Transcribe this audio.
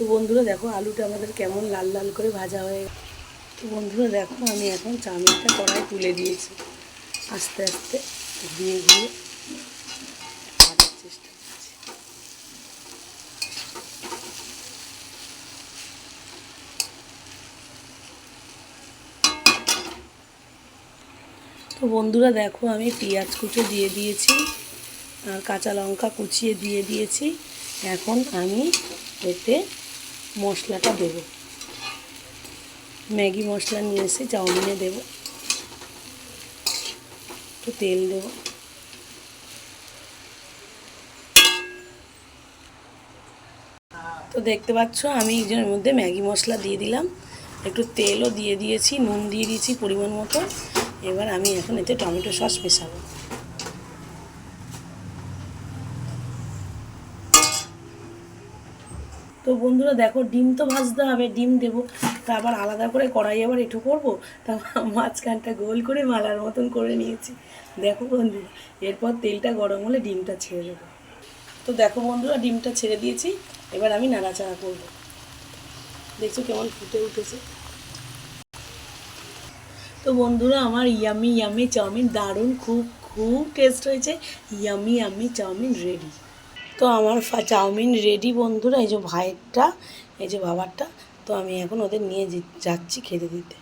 তো বন্ধুরা দেখো, আলুটা আমাদের কেমন লাল লাল করে ভাজা হয়ে তো বন্ধুরা দেখো, আমি এখন চাউমিনটা কড়াই তুলে দিয়েছি। আস্তে আস্তে দিয়ে দিয়ে তো বন্ধুরা দেখো, আমি পেঁয়াজ কুচো দিয়ে দিয়েছি, আর কাঁচা লঙ্কা কুচিয়ে দিয়ে দিয়েছি। এখন আমি এতে মশলাটা দেব। ম্যাগি মশলা নিয়ে এসে চাউমিনে দেব। একটু তেল দেব। তো দেখতে পাচ্ছ, আমি এর মধ্যে ম্যাগি মশলা দিয়ে দিলাম। একটু তেলও দিয়ে দিয়েছি, নুন দিয়ে দিয়েছি পরিমাণ মতো। এবার আমি এখন এতে টমেটো সস মেশাবো। তো বন্ধুরা দেখো, ডিম তো ভাজতে হবে, ডিম দেবো। তা আবার আলাদা করে কড়াই আবার একটু করব? তা মাঝখানটা গোল করে মালার মতন করে নিয়েছি। দেখো বন্ধুরা এরপর তেলটা গরম হলে ডিমটা ছেড়ে দেবো। তো দেখো বন্ধুরা, ডিমটা ছেড়ে দিয়েছি। এবার আমি নাড়াচাড়া করব। দেখছ কেমন ফুটে উঠেছে। তো বন্ধুরা, আমার ইয়ামি ইয়ামি চাউমিন দারুণ, খুব খুব টেস্ট হয়েছে। ইয়ামি ইয়ামি চাউমিন রেডি তো আমার চাউমিন রেডি বন্ধুরা, এই যে ভাইয়েরটা, এই যে বাবারটা, তো আমি এখন ওদের নিয়ে যাচ্ছি খেতে দিতে।